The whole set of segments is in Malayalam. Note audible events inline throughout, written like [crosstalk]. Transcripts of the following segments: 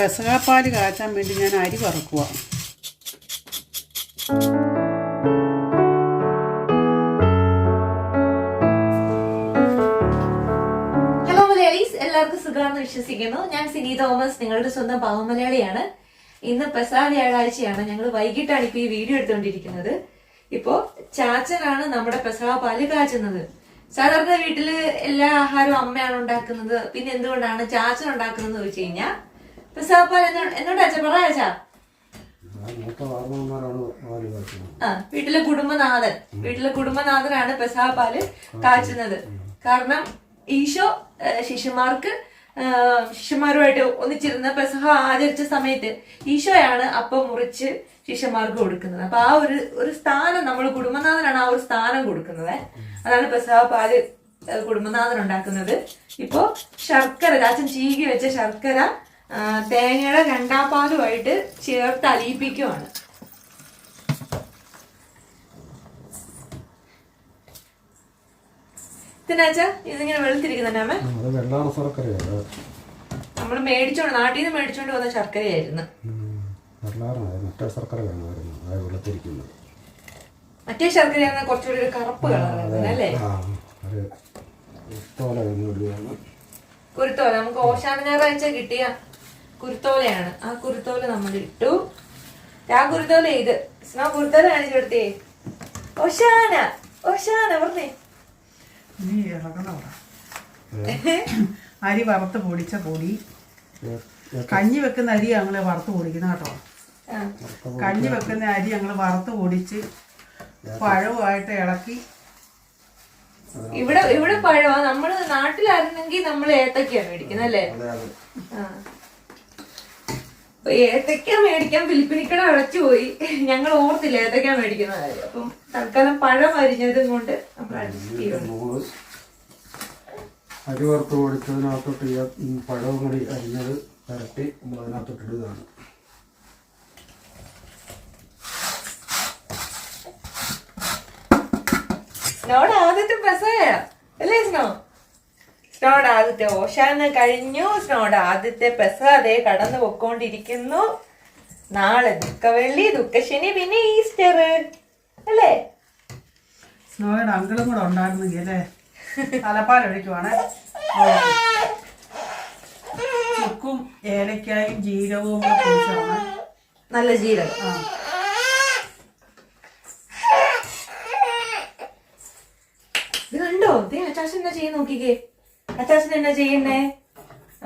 പെസകാപ്പാൽ കാച്ചാൻ വേണ്ടി ഞാൻ അരി വറക്കുക ഹലോ മലയാളീസ്. എല്ലാവർക്കും സുഖമാണെന്ന് വിശ്വസിക്കുന്നു. ഞാൻ സിനി തോമസ് നിങ്ങളുടെ സ്വന്തം പാവമലയാളിയാണ്. ഇന്ന് പെസഹ വ്യാഴാഴ്ചയാണ്. ഞങ്ങൾ വൈകിട്ടാണ് ഇപ്പൊ ഈ വീഡിയോ എടുത്തുകൊണ്ടിരിക്കുന്നത്. ഇപ്പോ ചാച്ചനാണ് നമ്മുടെ പെസഹ പാൽ കാച്ചുന്നത്. സാധാരണ വീട്ടിൽ എല്ലാ ആഹാരവും അമ്മയാണ് ഉണ്ടാക്കുന്നത്. പിന്നെ എന്തുകൊണ്ടാണ് ചാച്ചൻ ഉണ്ടാക്കുന്നത് ചോദിച്ചു കഴിഞ്ഞാൽ എന്നോട് ആ വീട്ടിലെ കുടുംബനാഥൻ. വീട്ടിലെ കുടുംബനാഥനാണ് പെസാപ്പാൽ പാൽ കാച്ചുന്നത്. കാരണം ഈശോ ശിശുമാർക്ക് ശിശുമാരുമായിട്ട് ഒന്നിച്ചിരുന്ന ശിഷ്യന്മാരുമായിട്ട് ഒന്നിച്ചിരുന്ന് പെസഹ ആചരിച്ച സമയത്ത് ഈശോയാണ് അപ്പം മുറിച്ച് ശിഷ്യന്മാർക്ക് കൊടുക്കുന്നത്. അപ്പൊ ആ ഒരു ഒരു സ്ഥാനം നമ്മൾ കുടുംബനാഥനാണ് ആ ഒരു സ്ഥാനം കൊടുക്കുന്നത്. അതാണ് പെസഹ പാൽ കുടുംബനാഥൻ ഉണ്ടാക്കുന്നത്. ഇപ്പോ ശർക്കര രാജൻ ചീകി വെച്ച ശർക്കര തേങ്ങയുടെ രണ്ടാം പാലുമായിട്ട് ചേർത്ത് അലിയിപ്പിക്കുവാണ്. ഇതിങ്ങനെ ശർക്കരയാണ് നമ്മൾ മേടിച്ചോണ്ട് നാട്ടിൽ നിന്ന് മേടിച്ചോണ്ട് വന്ന ശർക്കരയായിരുന്നു. മറ്റേ ശർക്കര മറ്റേ ശർക്കരയാണ് കുറച്ചുകൂടി ഒരു കറുപ്പ് വേണ്ടിയാണ് കുരുത്തോല നമുക്ക് ഓശാന ഞായറാഴ്ച കിട്ടിയ കുരുത്തോലയാണ്. ആ കുരുത്തോല നമ്മൾ ഇട്ടു. ആ കുരുത്തോല ഇത് ആ കുരുത്തോല കാണിച്ചു കൊടുത്തേ. ഒഷാന. ഒഷാന പറഞ്ഞേ. നീ [laughs] അരി വറുത്ത് പൊടിച്ച പൊടി. കഞ്ഞി വെക്കുന്ന അരി ഞങ്ങൾ വറുത്ത് പൊടിക്കുന്ന കേട്ടോ. കഞ്ഞി വെക്കുന്ന അരി ഞങ്ങൾ വറുത്ത് പൊടിച്ച് പഴവുമായിട്ട് ഇളക്കി. ഇവിടെ ഇവിടെ പഴമാ നമ്മൾ നാട്ടിലായിരുന്നെങ്കിൽ നമ്മൾ ഏത്തക്കയാണ് മേടിക്കുന്നത് അല്ലേ ആ. ഏത്തക്ക മേടിക്കാൻ ഫിലിപ്പിനിക്കട അടച്ചു പോയി. ഞങ്ങൾ ഓർത്തില്ല ഏത്തക്ക മേടിക്കുന്ന കാര്യം. അപ്പം തൽക്കാലം പഴം അരിഞ്ഞതും കൊണ്ട് നമ്മൾ അരി വറുത്ത് ഉം പഴവും കൂടി അരിഞ്ഞത് പരട്ടി നമ്മൾ അതിനകത്തോട്ട് ഇടുകയാണ് ആദ്യത്തെ പ്രസവയാ അല്ലേ സ്നോ സ്നോയുടെ ആദ്യത്തെ ഓശാന കഴിഞ്ഞു. സ്നോഡ് ആദ്യത്തെ പെസ അതേ കടന്നു പൊക്കോണ്ടിരിക്കുന്നു. നാളെ ദുഃഖവെള്ളി ദുഃഖശനി പിന്നെ ഈസ്റ്റർ. അല്ലേ? സ്നോയുടെ അങ്കിളും കൂടെ ഉണ്ടായിരുന്നു അല്ലേ? തലപ്പാൽ ഒഴിക്കുവാണ്. ചുക്കും ഏലക്കായും ജീരകവും കൂടെ നല്ല ജീരകം. ആ. ഇത് കണ്ടോ? ദേ അച്ചാച്ചൻ എന്താ ചെയ്യുന്ന നോക്കിക്കേ. അച്ചാച്ചൻ എന്നാ ചെയ്യുന്നേ?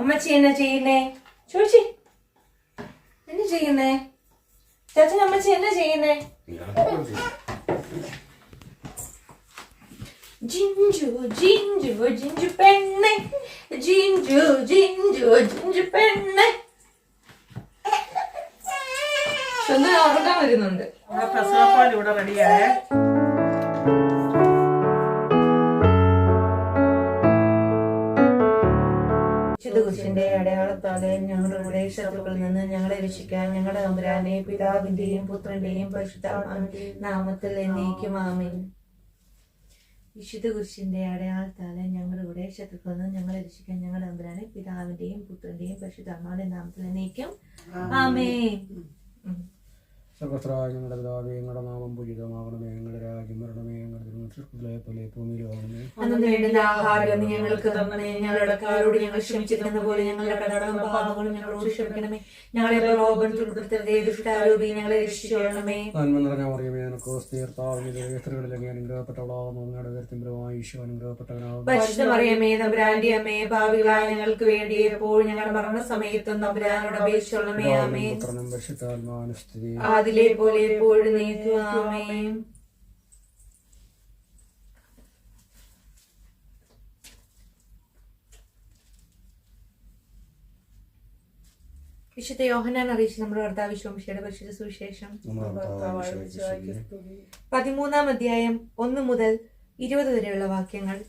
അമ്മച്ചി എന്നാ ചെയ്യുന്നേ? ചോദിച്ചി. എന്നാ ചെയ്യുന്നേ? ചാച്ചൻ അമ്മച്ചി എന്നാ ചെയ്യുന്നേ? ജിഞ്ചു ജിഞ്ചു ജിഞ്ചു പെണ്ണെ. ജിഞ്ചു ജിഞ്ചു ജിഞ്ചു പെണ്ണെ. സ്വന്തം ഉറങ്ങാൻ വരുന്നുണ്ട് പ്രസവപ്പാൽ ഇവിടെ റെഡിയായേ ശത്രുക്കളിൽ നിന്ന് ഞങ്ങളെ രക്ഷിക്കാൻ ഞങ്ങളുടെ അമ്പരാനെ പിതാവിന്റെയും പുത്രന്റെയും പരിശുദ്ധാത്മാവിന്റെയും നാമത്തിൽ എന്നേക്കും ആമീൻ. വിശുദ്ധ കുരിശിന്റെ അടയാളത്താലെ ഞങ്ങളുടെ ഇവിടെ ശത്രുക്കളിൽ നിന്ന് ഞങ്ങളെ രക്ഷിക്കാൻ ഞങ്ങളുടെ അമ്പരാനെ പിതാവിന്റെയും പുത്രന്റെയും പരിശുദ്ധാത്മാവിന്റെ നാമത്തിൽ എന്നേക്കും ആമേ സർവത്ര ഞങ്ങളുടെ പിതാവേ ഞങ്ങളുടെ നാമം പൂജിതമാകണമേ ഞങ്ങളുടെ രാജ്യം വേണ്ടുന്ന ആഹാരം ഞങ്ങൾക്ക് തരണമേ ഞങ്ങളുടെ കാരോട് ഞങ്ങൾ ക്ഷമിച്ചിരുന്ന പോലെ ഞങ്ങളുടെ കടകളും പാപങ്ങളും ഞങ്ങളോട് ക്ഷമിക്കണമേ. ഞങ്ങളെ പ്രലോഭനത്തിൽ ഉൾപ്പെടുത്തരുതേ ദുഷ്ടാരൂപി ഞങ്ങളെ രക്ഷിച്ചുകൊള്ളണമേ നന്മ നിറഞ്ഞ മറിയമേ നിനക്ക് സ്ത്രീർത്താവിന്റെ സ്ത്രീകളിൽ അങ്ങ് അനുഗ്രഹപ്പെട്ടവളാകുന്നു. നിങ്ങളുടെ ഉയർത്തിമ്പരമായി ഈശോ അനുഗ്രഹപ്പെട്ടവനാകുന്നു. പരിശുദ്ധ മറിയമേ തമ്പുരാന്റെ അമ്മേ ഭാവികളായ ഞങ്ങൾക്ക് വേണ്ടി എപ്പോഴും ഞങ്ങളുടെ മരണസമയത്തും തമ്പുരാനോട് അപേക്ഷിച്ചുള്ളമേ ആമേ പുത്രനും പരിശുദ്ധാത്മാനുസ്ഥിതി അതിലെ പോലെ എപ്പോഴും നീക്കുക ആമേ വിശുദ്ധ യോഹനാൻ അറിയിച്ച് നമ്മുടെ ഭർത്താവ് വിശ്വംശയുടെ പരിശുദ്ധ സുവിശേഷം. പതിമൂന്നാം അധ്യായം ഒന്ന് മുതൽ ഇരുപത് വരെയുള്ള വാക്യങ്ങൾ.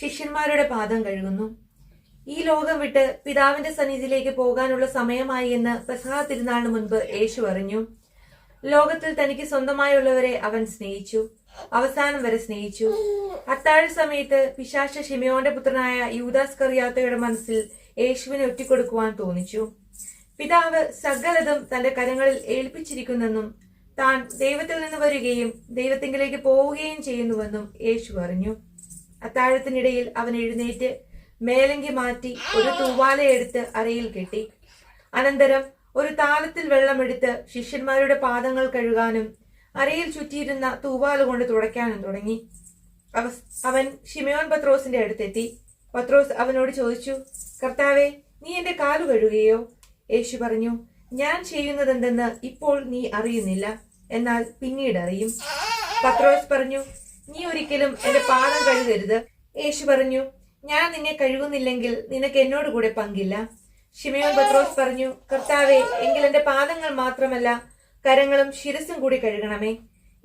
ശിഷ്യന്മാരുടെ പാദം കഴുകുന്നു. ഈ ലോകം വിട്ട് പിതാവിന്റെ സന്നിധിയിലേക്ക് പോകാനുള്ള സമയമായി എന്ന് പെസഹ തിരുനാളിന് മുൻപ് യേശു അറിഞ്ഞു. ലോകത്തിൽ തനിക്ക് സ്വന്തമായുള്ളവരെ അവൻ സ്നേഹിച്ചു. അവസാനം വരെ സ്നേഹിച്ചു. അത്താഴ സമയത്ത് പിശാശ ഷിമയോന്റെ പുത്രനായ യൂദാസ് കറിയാത്തയുടെ മനസ്സിൽ യേശുവിനെ ഒറ്റിക്കൊടുക്കുവാൻ തോന്നിച്ചു. പിതാവ് സകലതും തന്റെ കരങ്ങളിൽ ഏൽപ്പിച്ചിരിക്കുന്നെന്നും താൻ ദൈവത്തിൽ നിന്ന് വരികയും ദൈവത്തിങ്കിലേക്ക് പോവുകയും ചെയ്യുന്നുവെന്നും യേശു പറഞ്ഞു അത്താഴത്തിനിടയിൽ അവൻ എഴുന്നേറ്റ് മേലങ്കി മാറ്റി ഒരു തൂവാലയെടുത്ത് അരയിൽ കെട്ടി. അനന്തരം ഒരു താളത്തിൽ വെള്ളമെടുത്ത് ശിഷ്യന്മാരുടെ പാദങ്ങൾ കഴുകാനും അരയിൽ ചുറ്റിയിരുന്ന തൂവാല കൊണ്ട് തുടയ്ക്കാനും തുടങ്ങി. അവ- അവൻ ഷിമയോൻ പത്രോസിന്റെ അടുത്തെത്തി. പത്രോസ് അവനോട് ചോദിച്ചു കർത്താവെ നീ എന്റെ കാലു കഴുകുകയോ യേശു പറഞ്ഞു ഞാൻ ചെയ്യുന്നതെന്തെന്ന് ഇപ്പോൾ നീ അറിയുന്നില്ല. എന്നാൽ പിന്നീട് അറിയും. പത്രോസ് പറഞ്ഞു നീ ഒരിക്കലും എന്റെ പാദം കഴുകരുത്. യേശു പറഞ്ഞു ഞാൻ നിന്നെ കഴുകുന്നില്ലെങ്കിൽ നിനക്ക് എന്നോട് കൂടെ പങ്കില്ല. ഷിമയോൻ പത്രോസ് പറഞ്ഞു കർത്താവെ എങ്കിൽ എന്റെ പാദങ്ങൾ മാത്രമല്ല കരങ്ങളും ശിരസും കൂടി കഴുകണമേ.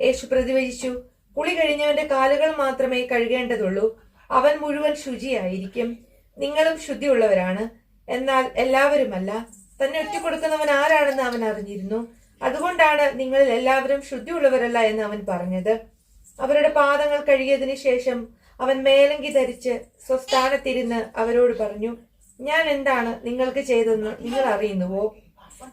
യേശു പ്രതിവചിച്ചു കുളി കഴിഞ്ഞവന്റെ കാലുകൾ മാത്രമേ കഴുകേണ്ടതുള്ളൂ. അവൻ മുഴുവൻ ശുചിയായിരിക്കും. നിങ്ങളും ശുദ്ധിയുള്ളവരാണ്. എന്നാൽ എല്ലാവരുമല്ല. തന്നെ ഒറ്റക്കൊടുക്കുന്നവൻ ആരാണെന്ന് അവൻ അറിഞ്ഞിരുന്നു. അതുകൊണ്ടാണ് നിങ്ങളിൽ എല്ലാവരും ശുദ്ധിയുള്ളവരല്ല എന്ന് അവൻ പറഞ്ഞത്. അവരുടെ പാദങ്ങൾ കഴുകിയതിന് ശേഷം അവൻ മേലങ്കി ധരിച്ച് സ്വസ്ഥാനത്തിരുന്ന് അവരോട് പറഞ്ഞു ഞാൻ എന്താണ് നിങ്ങൾക്ക് ചെയ്തതെന്ന് നിങ്ങൾ അറിയുന്നുവോ?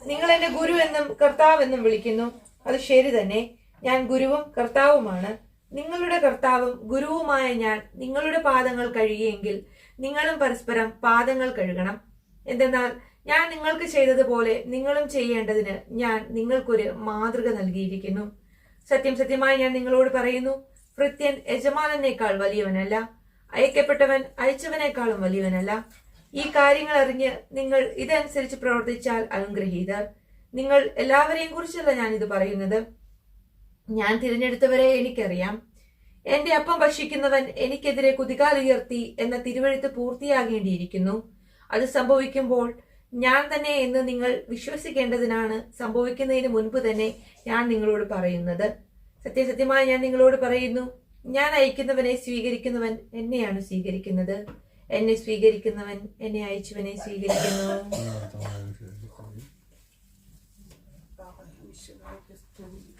നിങ്ങൾ എന്നെ ഗുരു എന്നും കർത്താവ് എന്നും വിളിക്കുന്നു. അത് ശരി തന്നെ. ഞാൻ ഗുരുവും കർത്താവുമാണ്. നിങ്ങളുടെ കർത്താവും ഗുരുവുമായ ഞാൻ നിങ്ങളുടെ പാദങ്ങൾ കഴുകിയെങ്കിൽ നിങ്ങളും പരസ്പരം പാദങ്ങൾ കഴുകണം. എന്തെന്നാൽ ഞാൻ നിങ്ങൾക്ക് ചെയ്തതുപോലെ നിങ്ങളും ചെയ്യേണ്ടതിന് ഞാൻ നിങ്ങൾക്കൊരു മാതൃക നൽകിയിരിക്കുന്നു. സത്യം സത്യമായി ഞാൻ നിങ്ങളോട് പറയുന്നു ഭൃത്യൻ യജമാനനേക്കാൾ വലിയവനല്ല അയക്കപ്പെട്ടവൻ അയച്ചവനേക്കാളും വലിയവനല്ല. ഈ കാര്യങ്ങൾ അറിഞ്ഞ് നിങ്ങൾ ഇതനുസരിച്ച് പ്രവർത്തിച്ചാൽ അനുഗ്രഹീതർ നിങ്ങൾ എല്ലാവരെയും കുറിച്ചല്ല ഞാൻ ഇത് പറയുന്നത്. ഞാൻ തിരഞ്ഞെടുത്തവരെ എനിക്കറിയാം. എന്റെ അപ്പം ഭക്ഷിക്കുന്നവൻ എനിക്കെതിരെ കുതികാലുയർത്തി എന്ന തിരുവഴുത്ത് പൂർത്തിയാകേണ്ടിയിരിക്കുന്നു. അത് സംഭവിക്കുമ്പോൾ ഞാൻ തന്നെ എന്ന് നിങ്ങൾ വിശ്വസിക്കേണ്ടതിനാണ് സംഭവിക്കുന്നതിന് മുൻപ് തന്നെ ഞാൻ നിങ്ങളോട് പറയുന്നത്. സത്യസത്യമായി ഞാൻ നിങ്ങളോട് പറയുന്നു. ഞാൻ അയക്കുന്നവനെ സ്വീകരിക്കുന്നവൻ എന്നെയാണ് സ്വീകരിക്കുന്നത്. എന്നെ സ്വീകരിക്കുന്നവൻ എന്നെ അയച്ചവനെ സ്വീകരിക്കുന്നു. സ്നോക്കുട്ടി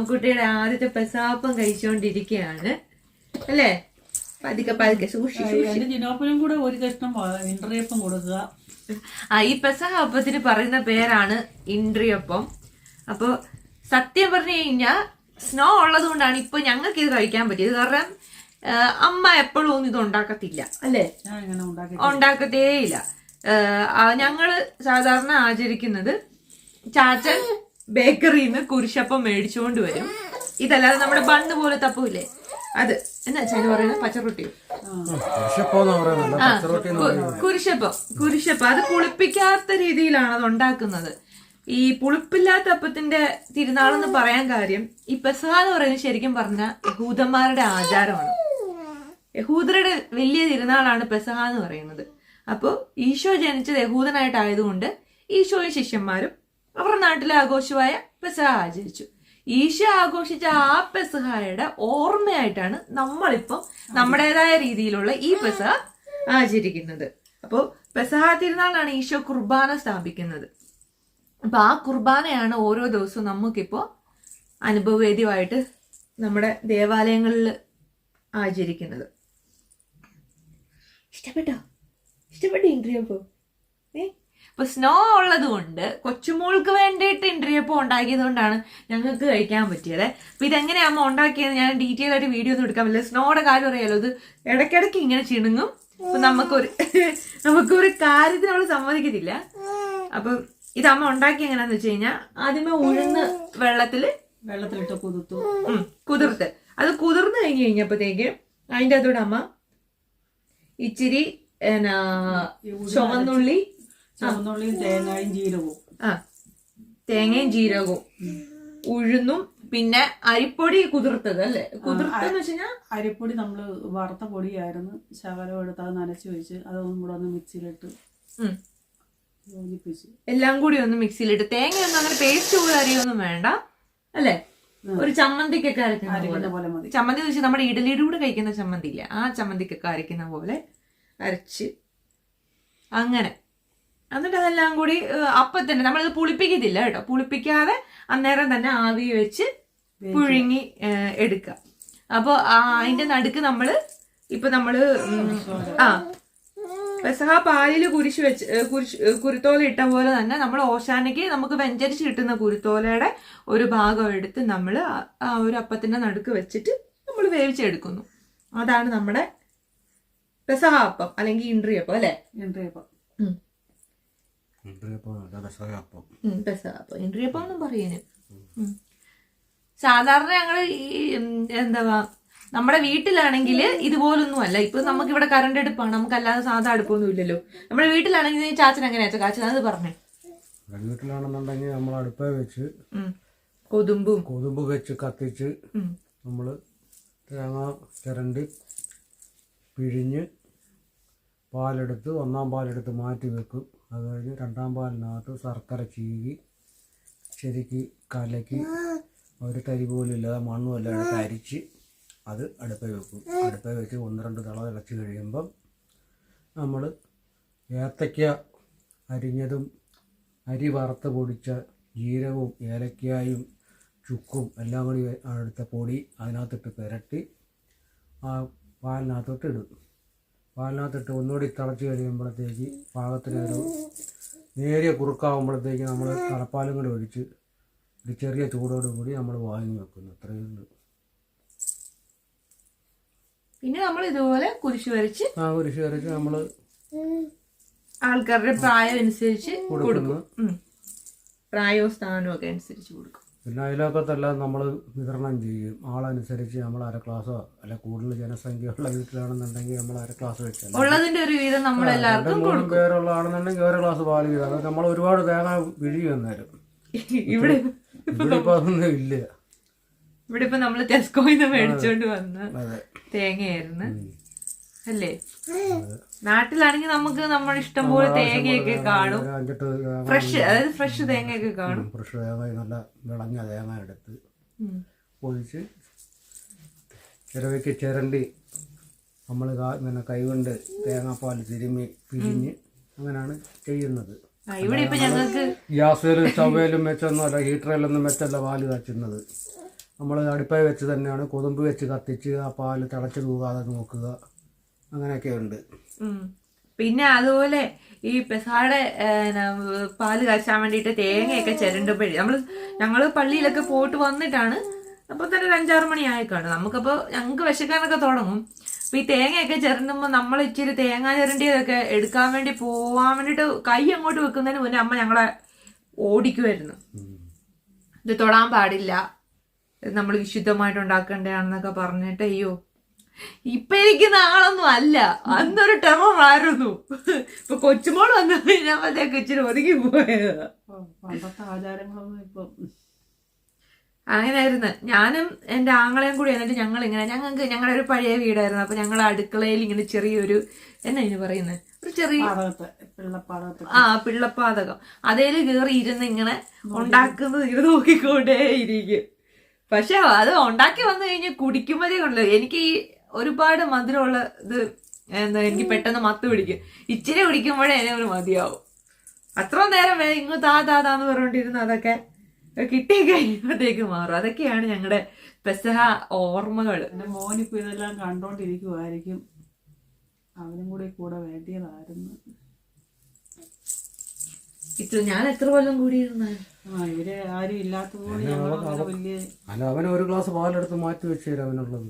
സ്നോക്കുട്ടിയുടെ ആദ്യത്തെ പ്രസാപ്പം കഴിച്ചുകൊണ്ടിരിക്കുകയാണ് അല്ലേ? പതുക്കെ പതുക്കെ സൂക്ഷിച്ചു ജിനോപ്പനും കൂടെ ഒരു കഷ്ണം കൊടുക്കുക. ആ ഈ പെസഹ അപ്പത്തിന് പറയുന്ന പേരാണ് ഇൻട്രിയപ്പം. അപ്പൊ സത്യം പറഞ്ഞു കഴിഞ്ഞാൽ സ്നോ ഉള്ളത് കൊണ്ടാണ് ഇപ്പൊ ഞങ്ങൾക്ക് ഇത് കഴിക്കാൻ പറ്റിയത്. കാരണം അമ്മ എപ്പോഴും ഒന്നും ഇത് ഉണ്ടാക്കത്തില്ല അല്ലേ ഉണ്ടാക്കത്തേയില്ല. ഞങ്ങൾ സാധാരണ ആചരിക്കുന്നത് ചാച്ചൻ ബേക്കറിയിൽ നിന്ന് കുരിശപ്പം മേടിച്ചുകൊണ്ട് വരും. ഇതല്ലാതെ നമ്മുടെ ബണ്ണ് പോലെ തപ്പൂല്ലേ? അത് എന്നാ ചെയ്ത് പറയുന്നത്? പച്ചറൊട്ടി. ആ കുരിശപ്പം കുരിശപ്പം. അത് പുളിപ്പിക്കാത്ത രീതിയിലാണ് അത് ഉണ്ടാക്കുന്നത്. ഈ പുളിപ്പില്ലാത്ത അപ്പത്തിന്റെ തിരുനാളെന്ന് പറയാൻ കാര്യം ഈ പെസഹ എന്ന് പറയുന്നത് ശരിക്കും പറഞ്ഞ യഹൂദന്മാരുടെ ആചാരമാണ്. യഹൂദരുടെ വലിയ തിരുനാളാണ് പെസഹ എന്ന് പറയുന്നത്. അപ്പോൾ ഈശോ ജനിച്ചത് യഹൂദനായിട്ടായതുകൊണ്ട് ഈശോയും ശിഷ്യന്മാരും അവരുടെ നാട്ടിലെ ആഘോഷമായ പെസഹ ആചരിച്ചു. ഈശ ആഘോഷിച്ച ആ പെസഹായുടെ ഓർമ്മയായിട്ടാണ് നമ്മളിപ്പം നമ്മുടേതായ രീതിയിലുള്ള ഈ പെസഹ ആചരിക്കുന്നത്. അപ്പോൾ പെസഹ തിരുനാളാണ് ഈശോ കുർബാന സ്ഥാപിക്കുന്നത്. അപ്പൊ ആ കുർബാനയാണ് ഓരോ ദിവസവും നമുക്കിപ്പോ അനുഭവവേദ്യമായിട്ട് നമ്മുടെ ദേവാലയങ്ങളിൽ ആചരിക്കുന്നത്. ഇഷ്ടപ്പെട്ടോ? ഇഷ്ടപ്പെട്ടു ഇന്ദ്രിയപ്പോ അപ്പൊ സ്നോ ഉള്ളത് കൊണ്ട് കൊച്ചുമോൾക്ക് വേണ്ടിയിട്ട് ഇൻട്രിയപ്പോ ഉണ്ടാക്കിയത് കൊണ്ടാണ് ഞങ്ങൾക്ക് കഴിക്കാൻ പറ്റിയത്. അപ്പൊ ഇതെങ്ങനെയാ അമ്മ ഉണ്ടാക്കിയത് ഞാൻ ഡീറ്റെയിൽ ആയിട്ട് വീഡിയോ ഒന്നും എടുക്കാൻ പറ്റില്ല. സ്നോയുടെ കാര്യം അറിയാലോ ഇത് ഇടയ്ക്കിടയ്ക്ക് ഇങ്ങനെ ചിണുങ്ങും. അപ്പൊ നമുക്കൊരു [laughs] നമുക്കൊരു കാര്യത്തിന് അവൾ സമ്മതിക്കത്തില്ല. അപ്പൊ ഇത് അമ്മ ഉണ്ടാക്കി എങ്ങനെയാന്ന് വെച്ച് കഴിഞ്ഞാൽ ആദ്യമേ ഉഴുന്ന് വെള്ളത്തിൽ വെള്ളത്തിലിട്ട് കുതിർത്തു. കുതിർത്ത്. അത് കുതിർന്ന് കഴിഞ്ഞ് കഴിഞ്ഞപ്പോഴത്തേക്ക് അതിന്റെ അതോടെ അമ്മ ഇച്ചിരി ചുവന്നുള്ളി ചുവന്നുള്ളിയും തേങ്ങയും ജീരകവും. ആ. തേങ്ങയും ജീരകവും. ഉഴുന്നും പിന്നെ അരിപ്പൊടി കുതിർത്തത് അല്ലേ? കുതിർത്തെന്ന് വെച്ചുകഴിഞ്ഞാൽ അരിപ്പൊടി നമ്മൾ വറുത്ത പൊടിയായിരുന്നു. ശകലം എടുത്ത് അത് നനച്ച് വെച്ച് അതൊന്നും കൂടെ ഒന്ന് മിക്സിയിലിട്ട് യോജിപ്പിച്ച്. എല്ലാം കൂടി ഒന്ന് മിക്സിയിലിട്ട് തേങ്ങയൊന്നും അങ്ങനെ പേസ്റ്റ് പോലെ അരിയൊന്നും വേണ്ട അല്ലേ? ഒരു ചമ്മന്തിക്കൊക്കെ അരക്കുന്ന പോലെ. ചമ്മന്തി വെച്ച് നമ്മുടെ ഇഡലിയുടെ കൂടെ കഴിക്കുന്ന ചമ്മന്തി ഇല്ലേ? ആ ചമ്മന്തിക്കൊക്കെ അരക്കുന്ന പോലെ അരച്ച് അങ്ങനെ എന്നിട്ട് അതെല്ലാം കൂടി അപ്പം തന്നെ നമ്മളത് പുളിപ്പിക്കത്തില്ല കേട്ടോ. പുളിപ്പിക്കാതെ അന്നേരം തന്നെ ആവി വെച്ച് പുഴുങ്ങി എടുക്കുക. അപ്പോൾ അതിന്റെ നടുക്ക് നമ്മൾ ഇപ്പൊ നമ്മൾ ആ പെസഹ പാലിൽ കുരിശ് വെച്ച് കുരിശ് കുരുത്തോല ഇട്ട പോലെ തന്നെ നമ്മൾ ഓശാനയ്ക്ക് നമുക്ക് വെഞ്ചരിച്ച് കിട്ടുന്ന കുരുത്തോലയുടെ ഒരു ഭാഗം എടുത്ത് നമ്മൾ ആ ഒരു അപ്പത്തിന്റെ നടുക്ക് വെച്ചിട്ട് നമ്മൾ വേവിച്ചെടുക്കുന്നു. അതാണ് നമ്മുടെ പെസഹ അപ്പം അല്ലെങ്കിൽ ഇൻട്രിയപ്പം അല്ലേ? ഇൻട്രിയപ്പം. എന്നും പറയുന്നത് സാധാരണ ഞങ്ങൾ ഈ എന്താ നമ്മുടെ വീട്ടിലാണെങ്കിൽ ഇതുപോലൊന്നും അല്ല ഇപ്പൊ നമുക്ക് ഇവിടെ കറണ്ട് അടുപ്പാണ്. നമുക്ക് അല്ലാതെ സാധാ അടുപ്പൊന്നും ഇല്ലല്ലോ നമ്മുടെ വീട്ടിലാണെങ്കിൽ ചാച്ചൻ എങ്ങനെയാ? ചാച്ചൻ അത് പറഞ്ഞേ. വീട്ടിലാണെന്നുണ്ടെങ്കിൽ നമ്മൾ അടുപ്പേ വെച്ച്. കൊതുമ്പും. കൊതുമ്പ് വെച്ച് കത്തിച്ച് നമ്മൾ നമ്മൾ തേങ്ങ ചിരണ്ടി പിഴിഞ്ഞ് പാലെടുത്ത് ഒന്നാം പാലെടുത്ത് മാറ്റി വെക്കും. അത് കഴിഞ്ഞ് രണ്ടാം പാലിനകത്ത് ശർക്കര ചീകി ശരിക്ക് കലക്കി ഒരു തരി പോലും ഇല്ലാതെ മണ്ണും എല്ലാം അരിച്ച് അത് അടുപ്പേ വെക്കും. അടുപ്പേ വെച്ച് ഒന്ന് രണ്ട് തള തിളച്ച് കഴിയുമ്പം നമ്മൾ ഏത്തയ്ക്ക അരിഞ്ഞതും അരി വറുത്ത് പൊടിച്ച ജീരകവും ഏലക്കായും ചുക്കും എല്ലാം കൂടി എടുത്ത പൊടി അതിനകത്തിട്ട് പുരട്ടി ആ പാലിനകത്തോട്ട് ഇടും. പാലിനകത്തിട്ട് ഒന്നുകൂടി തിളച്ച് കഴിയുമ്പോഴത്തേക്ക് പാകത്തിനൊരു നേരിയ കുറുക്കാവുമ്പോഴത്തേക്ക് നമ്മൾ കടപ്പാലും കൂടി ഒഴിച്ച് ഒരു ചെറിയ ചൂടോട് കൂടി നമ്മൾ വാങ്ങി വെക്കുന്നു. അത്രയേ ഉള്ളൂ. പിന്നെ നമ്മൾ ഇതുപോലെ കുരിശ് വരച്ച് ആ കുരിശ് വരച്ച് നമ്മൾ ആൾക്കാരുടെ പ്രായം അനുസരിച്ച് കൊടുക്കുന്നു. ഉം. പ്രായവും സ്ഥാനവും ഒക്കെ അനുസരിച്ച് കൊടുക്കും. പിന്നെ അയലോക്കത്തെല്ലാം നമ്മൾ വിതരണം ചെയ്യും. ആളനുസരിച്ച് നമ്മൾ അര ക്ലാസ്സോ അല്ല കൂടുതൽ ജനസംഖ്യയുള്ള വീട്ടിലാണെന്നുണ്ടെങ്കിൽ നമ്മൾ അര ക്ലാസ് വെച്ചാൽ ഉള്ളതിന്റെ ഒരു വീതം നമ്മൾ എല്ലാവർക്കും രണ്ടും മൂന്നും പേരുള്ളതാണെന്നുണ്ടെങ്കിൽ ഒരു ക്ലാസ് പാൽ വീതം. അത് നമ്മൾ ഒരുപാട് തേങ്ങ വിഴി അന്നേരം ഇവിടെ [laughs] ഇവിടെ ഇപ്പൊ അതൊന്നും ഇല്ല. ഇവിടെ ഇപ്പൊ നമ്മൾ ടെസ്കോയിന്ന് മേടിച്ചോണ്ട് വന്ന തേങ്ങയായിരുന്നു. അല്ലേ? നാട്ടിലാണെങ്കിൽ നമുക്ക് നമ്മുടെ ഇഷ്ടം പോലെ തേങ്ങയൊക്കെ കാണും. ഫ്രഷ് അതായത് ഫ്രഷ് തേങ്ങയൊക്കെ കാണും. ഫ്രഷ് തേങ്ങ നല്ല വിളഞ്ഞ തേങ്ങ എടുത്ത് ഉം. പൊതിച്ച് ചിരവയ്ക്ക് ചിരണ്ടി നമ്മൾ ഇങ്ങനെ കൈകൊണ്ട് തേങ്ങാപ്പാൽ തിരുമ്മി പിഴിഞ്ഞ് അങ്ങനെയാണ് ചെയ്യുന്നത്. ഇവിടെ ഇപ്പൊ ഞങ്ങൾക്ക് ഗ്യാസിലും സ്റ്റവേലും വെച്ചൊന്നും അല്ല ഹീറ്ററിലൊന്നും വെച്ചല്ല പാൽ കാച്ചുന്നത്. നമ്മൾ അടുപ്പായി വെച്ച് തന്നെയാണ് കൊതുമ്പ് വെച്ച് കത്തിച്ച് ആ പാൽ തിളച്ച് തൂകാതെ നോക്കുക. അങ്ങനെയൊക്കെ ഉണ്ട് പിന്നെ അതുപോലെ ഈ പെസാടെ പാൽ കാച്ചാൻ വേണ്ടിയിട്ട് തേങ്ങയൊക്കെ ചിരണ്ടുമ്പോഴേ നമ്മൾ ഞങ്ങൾ പള്ളിയിലൊക്കെ പോയിട്ട് വന്നിട്ടാണ് അപ്പൊ തന്നെ ഒരു അഞ്ചാറ് മണി കാണും നമുക്കപ്പോ ഞങ്ങക്ക് വിശക്കാനൊക്കെ തുടങ്ങും. അപ്പൊ ഈ തേങ്ങയൊക്കെ ചിരണ്ടുമ്പോ നമ്മൾ ഇച്ചിരി തേങ്ങ ചിരണ്ടിയതൊക്കെ എടുക്കാൻ വേണ്ടി പോവാൻ വേണ്ടിട്ട് കൈ അങ്ങോട്ട് വെക്കുന്നതിന് മുന്നേ അമ്മ ഞങ്ങളെ ഓടിക്കുമായിരുന്നു ഇത് തൊടാൻ പാടില്ല. നമ്മൾ വിശുദ്ധമായിട്ട് ഉണ്ടാക്കേണ്ടതാണെന്നൊക്കെ പറഞ്ഞിട്ട് അയ്യോ ഇപ്പൊ ഇരിക്കുന്ന ആളൊന്നും അല്ല. അന്നൊരു ടെററായിരുന്നു ഇപ്പൊ കൊച്ചുമോൾ വന്നു കഴിഞ്ഞപ്പോഴത്തേക്ക് ഇച്ചിരി ഒതുങ്ങി പോയത്. പണ്ടത്തെ ആചാരങ്ങളൊന്നും ഇപ്പൊ. അങ്ങനെയായിരുന്നു. ഞാനും എന്റെ ആങ്ങളെയും കൂടി എന്നിട്ട് ഞങ്ങൾ ഇങ്ങനെ ഞങ്ങൾക്ക് ഞങ്ങളുടെ ഒരു പഴയ വീടായിരുന്നു. അപ്പൊ ഞങ്ങൾ അടുക്കളയിൽ ഇങ്ങനെ ചെറിയൊരു എന്നാ ഇതിന് പറയുന്നത് ഒരു ചെറിയ ആ പിള്ളപ്പാതകം. അതേൽ കയറി ഇരുന്ന് ഇങ്ങനെ ഉണ്ടാക്കുന്നത് ഇങ്ങനെ നോക്കിക്കൊണ്ടേ ഇരിക്കും പക്ഷെ അത് ഉണ്ടാക്കി വന്നു കഴിഞ്ഞാൽ കുടിക്കുമ്പോഴേ ഉള്ളു. എനിക്ക് ഈ ഒരുപാട് മധുരമുള്ള ഇത് എന്താ എനിക്ക് പെട്ടെന്ന് മത്ത് പിടിക്കും. ഇച്ചിരി കുടിക്കുമ്പോഴേ എന്നെ ഒരു മതിയാവും. അത്ര നേരം വേ ഇങ്ങ് താ താ താന്ന് പറഞ്ഞോണ്ടിരുന്ന അതൊക്കെ കിട്ടി കഴിയുമ്പോഴത്തേക്ക് മാറും. അതൊക്കെയാണ് ഞങ്ങളുടെ പെസഹ ഓർമ്മകൾ എന്റെ മോനിപ്പോ ഇതെല്ലാം കണ്ടോണ്ടിരിക്കുവായിരിക്കും. അവനും കൂടി കൂടെ വേണ്ടിയതായിരുന്നു. ഇത് ഞാൻ എത്ര കൊല്ലം കൂടിയിരുന്ന? ആ ഇവർ ആരും ഇല്ലാത്തതുകൊണ്ട് ഞങ്ങൾ അങ്ങനെ വലിയ അല്ല അവന് ഒരു ഗ്ലാസ് പാലെടുത്ത് മാറ്റി വെച്ച് തരാം അവനുള്ളത്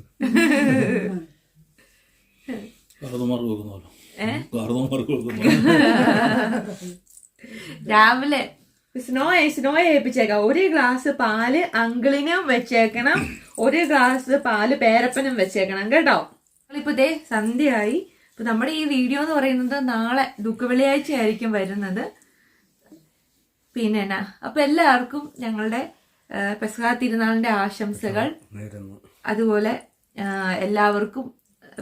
രാവിലെ സ്നോയെ സ്നോയെ ഏൽപ്പിച്ചേക്കാം. ഒരു ഗ്ലാസ് പാൽ അങ്കിളിനും വെച്ചേക്കണം. ഒരു ഗ്ലാസ് പാൽ പേരപ്പനും വെച്ചേക്കണം കേട്ടോ? ഇപ്പൊ ദേ സന്ധ്യയായി. അപ്പൊ നമ്മുടെ ഈ വീഡിയോ എന്ന് പറയുന്നത് നാളെ ദുഃഖ വെള്ളിയാഴ്ച ആയിരിക്കും വരുന്നത്. പിന്നെ എന്നാ അപ്പൊ എല്ലാവർക്കും ഞങ്ങളുടെ പെസഹ തിരുനാളിന്റെ ആശംസകൾ. അതുപോലെ എല്ലാവർക്കും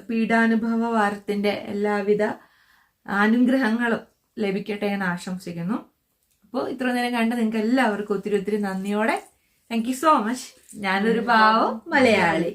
പീഡാനുഭവ വാരത്തിന്റെ എല്ലാവിധ അനുഗ്രഹങ്ങളും ലഭിക്കട്ടെ എന്ന് ആശംസിക്കുന്നു. അപ്പോൾ ഇത്ര നേരം കണ്ട് നിങ്ങൾക്ക് എല്ലാവർക്കും ഒത്തിരി ഒത്തിരി നന്ദിയോടെ. താങ്ക് യു സോ മച്ച് ഞാനൊരു പാവം മലയാളി.